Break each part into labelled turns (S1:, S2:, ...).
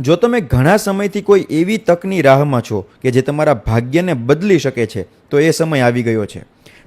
S1: જો તમે ઘણા સમયથી કોઈ એવી તકની રાહમાં છો કે જે તમારા ભાગ્યને બદલી શકે છે, તો એ સમય આવી ગયો છે.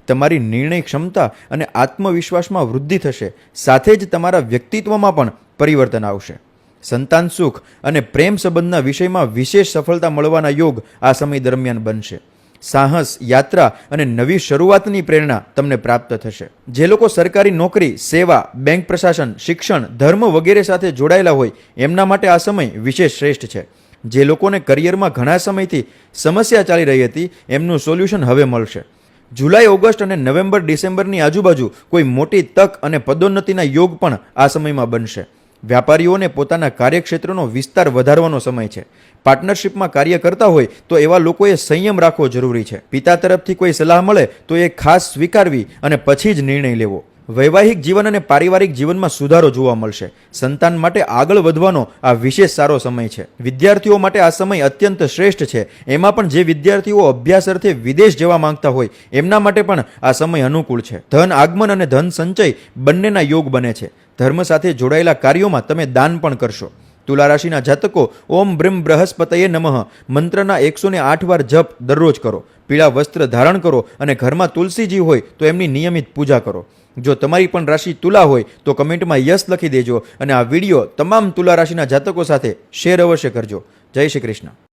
S1: તમારી નિર્ણય ક્ષમતા અને આત્મવિશ્વાસમાં વૃદ્ધિ થશે. સાથે જ તમારા વ્યક્તિત્વમાં પણ પરિવર્તન આવશે. સંતાન સુખ અને પ્રેમ સંબંધના વિષયમાં વિશેષ સફળતા મળવાના યોગ આ સમય દરમિયાન બનશે. સાહસ, યાત્રા અને નવી શરૂઆતની પ્રેરણા તમને પ્રાપ્ત થશે. જે લોકો સરકારી નોકરી, સેવા, બેંક પ્રશાસન, શિક્ષણ, ધર્મ વગેરે સાથે જોડાયેલા હોય, એમના માટે આ સમય વિશેષ શ્રેષ્ઠ છે. જે લોકોને કરિયરમાં ઘણા સમયથી સમસ્યા ચાલી રહી હતી, એમનું સોલ્યુશન હવે મળશે. જુલાઈ, ઓગસ્ટ અને નવેમ્બર, ડિસેમ્બરની આજુબાજુ કોઈ મોટી તક અને પદોન્નતિના યોગ પણ આ સમયમાં બનશે. વ્યાપારીઓને પોતાના કાર્યક્ષેત્રનો વિસ્તાર વધારવાનો સમય છે. પાર્ટનરશિપમાં કાર્ય કરતા હોય તો એવા લોકોએ સંયમ રાખવો જરૂરી છે. પિતા તરફથી કોઈ સલાહ મળે તો એ ખાસ સ્વીકારવી અને પછી જ નિર્ણય લેવો. વૈવાહિક જીવન અને પારિવારિક જીવનમાં સુધારો જોવા મળશે. સંતાન માટે આગળ વધવાનો આ વિશેષ સારો સમય છે. વિદ્યાર્થીઓ માટે આ સમય અત્યંત શ્રેષ્ઠ છે. એમાં પણ જે વિદ્યાર્થીઓ અભ્યાસ અર્થે વિદેશ જવા માંગતા હોય, એમના માટે પણ આ સમય અનુકૂળ છે. ધન આગમન અને ધન સંચય બંનેના યોગ બને છે. ધર્મ સાથે જોડાયેલા કાર્યોમાં તમે દાન પણ કરશો. તુલા રાશિના જાતકો, ઓમ બ્રહ્મ બૃહસ્પતયે નમઃ. મંત્રના એકસો ને આઠ વાર જપ દરરોજ કરો. પીળા વસ્ત્ર ધારણ કરો અને ઘરમાં તુલસીજી હોય તો એમની નિયમિત પૂજા કરો. જો તમારી પણ રાશિ તુલા હોય તો કમેન્ટમાં યસ લખી દેજો અને આ વીડિયો તમામ તુલા રાશિના જાતકો સાથે શેર અવશ્ય કરજો. જય શ્રી કૃષ્ણ.